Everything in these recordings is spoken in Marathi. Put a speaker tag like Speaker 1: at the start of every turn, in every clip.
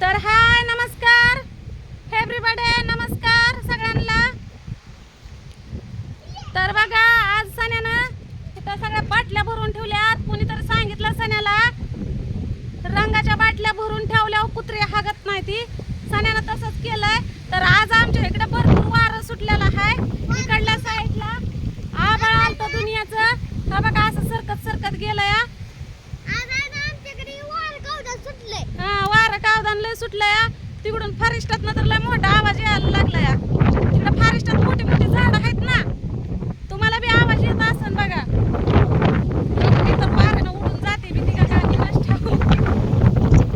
Speaker 1: तर हा नमस्कार एव्हरीबडे नमस्कार सगळ्यांना तर बघा आज सण्यानं इथं सगळ्या बाटल्या भरून ठेवल्यात कोणीतरी सांगितलं सण्याला रंगाच्या बाटल्या भरून ठेवल्यावर कुत्रे हागत नाही ती सण्यानं तसंच केलंय तर आज आमच्या इकडे भरपूर वारं सुटलेलं आहे इकडल्या साईडला आबाळ आलतं दुनियाचं हा बघा असं सरकत सरकत गेलंय हा. हा वारं कावदान लय सुटलंय हा. तिकडून फॉरेस्टात तर लय मोठा आवाज यायला लागला या. तिकडे फॉरेस्टात मोठी मोठी झाडं आहेत ना तुम्हाला बी आवाज येत असेल बघा मी तर वाऱ्यानं उडून जाते भीती का काय कुणास ठाऊक.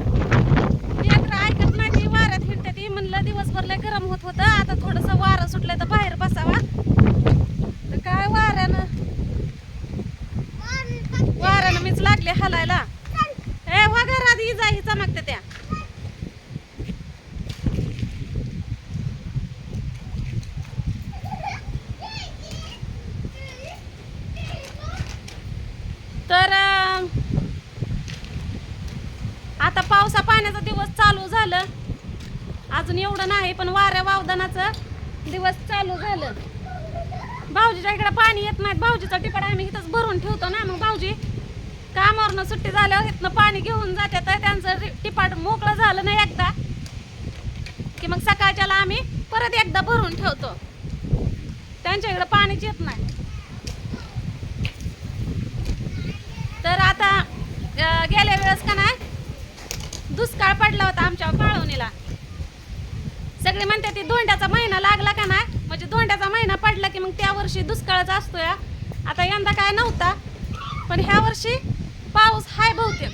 Speaker 1: लेकरं ऐकत नाही ती वाऱ्यात हिंडते ती म्हणलं दिवसभर लय गरम होत होतं आता थोडस वारं सुटलंय तर बाहेर बसावा तर काय वाऱ्यानं वाऱ्यानं मीच लागले हलायला. ए वा घरात ही जा हिचा मागते त्या. तर आता पावसा पाण्याचा दिवस चालू झालं. अजून एवढं नाही पण वाऱ्या वावदानाचं दिवस चालू झालं. भाऊजीच्या इकडे पाणी येत नाही भाऊजीचा टिपाड आम्ही इथंच भरून ठेवतो ना मग भाऊजी कामावरनं सुट्टी झाल्यावर इथनं पाणी घेऊन जाते तर त्यांचं रि- मोकळं झालं नाही एकदा. की मग सकाळच्याला आम्ही परत एकदा भरून ठेवतो. त्यांच्याकडे पाणीच येत नाही. तर आता गेल्या वेळेस का नाही दुष्काळ पडला होता आमच्या पाळवणीला सगळे म्हणते ती धोंड्याचा महिना लागला का नाही? म्हणजे धोंड्याचा महिना पडला की मग त्या वर्षी दुष्काळच असतो या आता यंदा काय नव्हता पण ह्या वर्षी पाऊस हाय बहुतेक.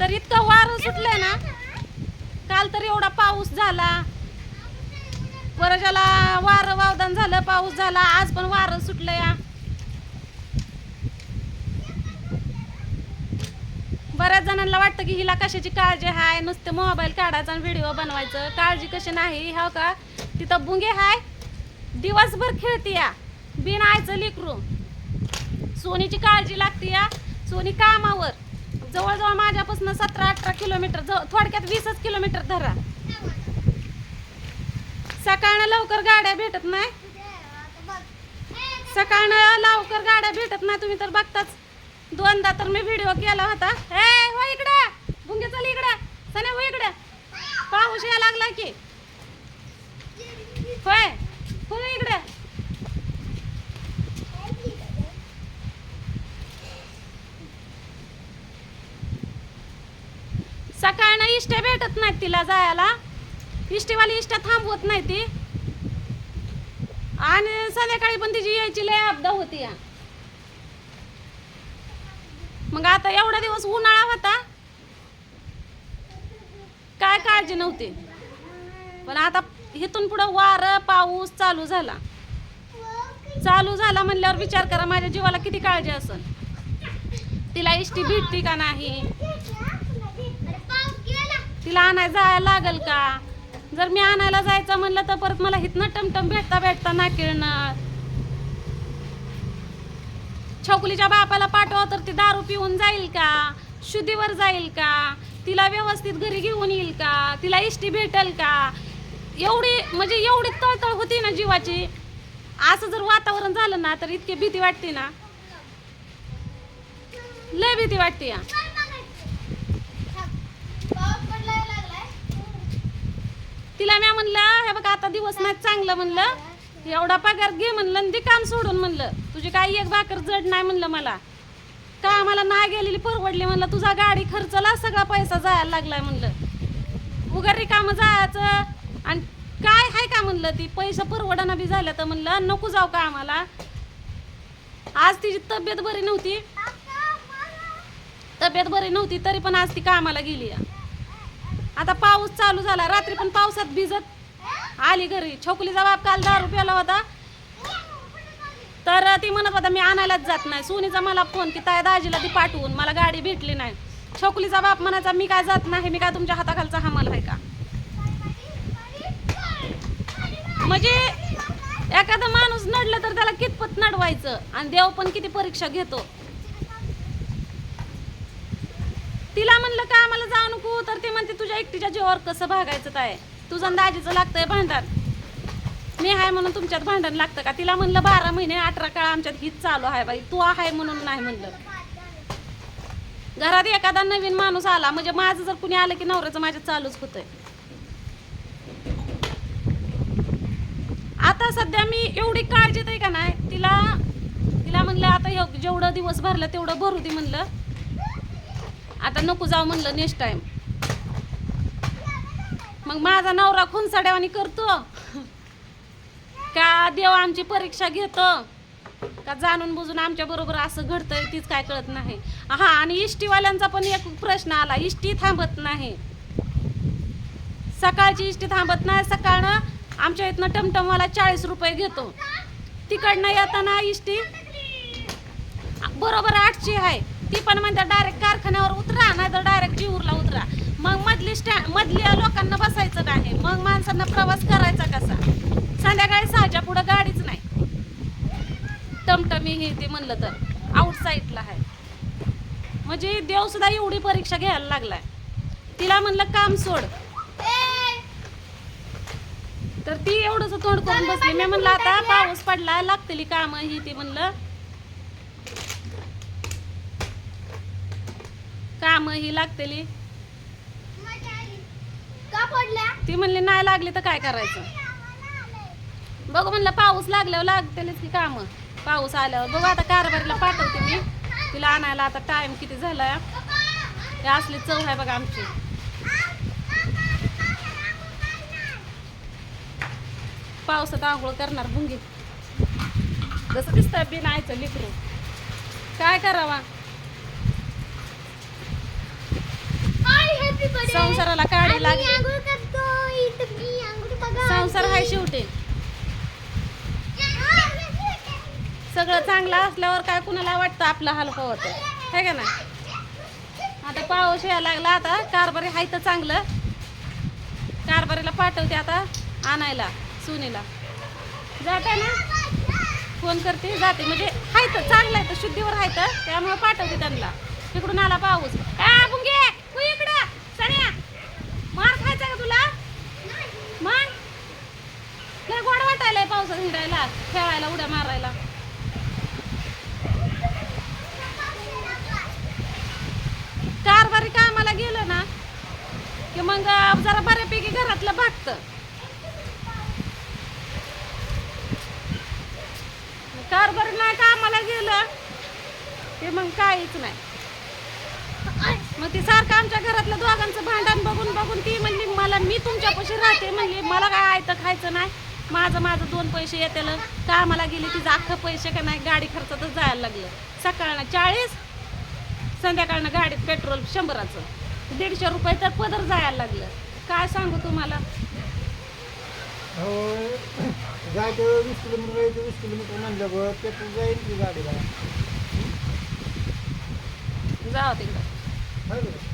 Speaker 1: तर इतकं वारं सुटलंय ना काल तर एवढा पाऊस झाला. परशाला वारं वावदान झालं पाऊस झाला आज पण वारं सुटलं या बऱ्याच जणांना वाटतं की हिला कशाची काळजी हाय नुसते मोबाईल काढायचा आणि व्हिडिओ बनवायचं. काळजी कशी नाही हो का? तिथं बुंगे हाय. दिवसभर खेळते या बिन आयचं लिकरू सोनीची काळजी लागते या सोनी कामावर. जवळजवळ माझ्यापासून सतरा अठरा किलोमीटर जवळ थोडक्यात वीसच किलोमीटर धरा. सकाळनं लवकर गाड्या भेटत नाही. सकाळनं लवकर गाड्या भेटत नाही तुम्ही तर बघताच. दोनदा तर मी व्हिडिओ केला होता. हे हो इकडे. भुंगे चल इकडे. सने हो इकडे. पाऊस यायला लागला की. होय. हो इकडे. सकाळनं इष्ट्या भेटत नाहीत तिला जायला. इष्टीवाली इष्ट्या थांबवत नाही ती. आणि संध्याकाळी पण तिची यायची लय अपदा होती. या मग आता एवढा दिवस उन्हाळा होता. काय काळजी नव्हती. पण आता इथून पुढं वारं पाऊस चालू झाला. चालू झाला म्हणल्यावर विचार करा माझ्या जीवाला किती काळजी असेल. तिला इष्टी भेटती का नाही? तिला आणायला जायला लागल का? जर मी आणायला जायचं म्हणलं तर परत मला इथनं टमटम भेटता भेटता नाकिळणार छोकलीच्या बापाला पाठवा तर ती दारू पिऊन जाईल का? शुद्धीवर जाईल का? तिला व्यवस्थित घरी घेऊन येईल का? तिला इष्टी भेटेल का? एवढी म्हणजे एवढी तळतळ होती ना जीवाची. असं जर वातावरण झालं ना तर इतकी भीती वाटते ना. लय भीती वाटते या. तिला म्या म्हणलं हे बघा आता दिवस नाही चांगलं म्हणलं. एवढा पगार घे म्हणलं आणि ते काम सोडून म्हणलं. तुझी काही एक भाकर जड नाही म्हणलं मला. का आम्हाला नाही गेलेली परवडली म्हणलं. तुझा गाडी खर्चला सगळा पैसा जायला लागलाय म्हणलं. उगा रिकामं जायचं आणि काय आहे का म्हणलं ती? पैसा परवडाना बी झाल्या तर म्हणलं नको जाऊ का आम्हाला. आज तिची तब्येत बरी नव्हती. तब्येत बरी नव्हती तरी पण आज ती कामाला गेली आहे. आता पाऊस चालू झाला. रात्री पण पावसात भिजत आली घरी. छोकलीचा बाप काल दारू प्याला होता. तर ती म्हणत होता मी आणायलाच जात नाही. सोनीचा मला फोन की ताय दाजीला ती पाठवून. मला गाडी भेटली नाही. छोकलीचा बाप म्हणायचा मी काय जात नाही. मी काय तुमच्या हाताखालचा हमाल आहे का? म्हणजे एखादा माणूस नडलं तर त्याला कितपत नडवायचं? आणि देव पण किती परीक्षा घेतो. तिला म्हणलं का आम्हाला जाऊ नको? तर ते म्हणते तुझ्या एकटीच्या जीवावर कसं भागायचं काय तुझं आणि दाजीचं लागतंय भांडण. मी आहे म्हणून तुमच्यात भांडण लागतं का? तिला म्हणलं बारा महिने अठरा काळ आमच्यात हीच चालू आहे बाई. तू आहे म्हणून नाही म्हणलं. घरात एखादा नवीन माणूस आला म्हणजे माझं जर कुणी आलं की नवऱ्याचं माझ्यात चालूच होतंय. आता सध्या मी एवढी काळजीत आहे का नाही? तिला तिला म्हणलं आता जेवढं दिवस भरलं तेवढं भरू दे म्हणलं. आता नको जाऊ म्हणलं नेक्स्ट टाइम मग माझा नवरा खुनसाड्यावानी करतो. का देव आमची परीक्षा घेतो? का जाणून बुजून आमच्या बरोबर असं घडतंय तीच काय कळत नाही. हा आणि इष्टीवाल्यांचा पण एक प्रश्न आला इष्टी थांबत नाही. सकाळची इष्टी थांबत नाही सकाळनं आमच्या इथनं टमटमवाला चाळीस रुपये घेतो. तिकडनं येताना इष्टी बरोबर आठशे आहे. ती पण म्हणते डायरेक्ट कारखान्यावर उतरा नाही तर डायरेक्ट जीवरला उतरा. मग मधली स्टँड मधल्या लोकांना बसायचं नाही मग माणसांना प्रवास करायचा कसा? संध्याकाळी सहाच्या पुढं गाडीच नाही. टमटमी हे ते म्हणलं तर. आउटसाईडला आहे म्हणजे देव सुद्धा एवढी परीक्षा घ्यायला लागलाय. तिला म्हणलं काम सोड. तर ती एवढंच तोंड करून बसली. मी म्हणलं आता पाऊस पडला लागतली काम ही ते म्हणलं. काम ही लागतली ती म्हणली नाही लागली तर काय करायचं? बघू म्हणलं पाऊस लागल्यावर लागतेच की काम. पाऊस आल्यावर बघू आता कारभारीला पाठवते मी. तिला आणायला आता टाइम किती झालाय हे असली चव आहे बघा आमची. पावसात आंघोळ करणार भुंगी. जसं दिसतंय बिनायचं लिकरू. काय करावा? संसाराला काढे लागले. संसार हाय शेवटी. सगळं चांगलं असल्यावर काय कुणाला वाटतं आपलं हाल होत? आहे का ना आता पाऊस यायला लागला आता. कारभारी हाय तर चांगलं. कारभारीला पाठवते आता आणायला सुनीला. जाते ना? फोन करते जाते. म्हणजे हाय तर चांगलं आहे तर शुद्धीवर आहे तर. त्यामुळे पाठवते त्यांना. तिकडून आला पाऊस. आ बुंगे! तू इकडं सण्या मार खायचा का तुला मग लय गोड वाटायलाय पावसात हिंडायला खेळायला उड्या मारायला. कारभारी कामाला गेलं ना की मग जरा बऱ्यापैकी घरातलं भागत. कारभारी नाही कामाला गेलं ते मग काहीच नाही. मग ती सारखं आमच्या घरातलं दोघांचं भांडण बघून बघून ती म्हणली मला मी तुमच्यापाशी राहते म्हणली मला काय आयतं खायचं नाही? माझं माझं दोन पैसे येतील. कामाला गेली तिचं अख्खं पैसे का नाही? गाडी खर्चातच जायला लागलं. सकाळनं चाळीस संध्याकाळनं गाडीत पेट्रोल शंभराचं. दीडशे रुपये तर पदर जायला लागलं. काय सांगू तुम्हाला?
Speaker 2: हो जायचं वीस किलोमीटर यायचं वीस किलोमीटर पेट्रोल जाईल की गाडीला?
Speaker 1: जाऊ तिकडं.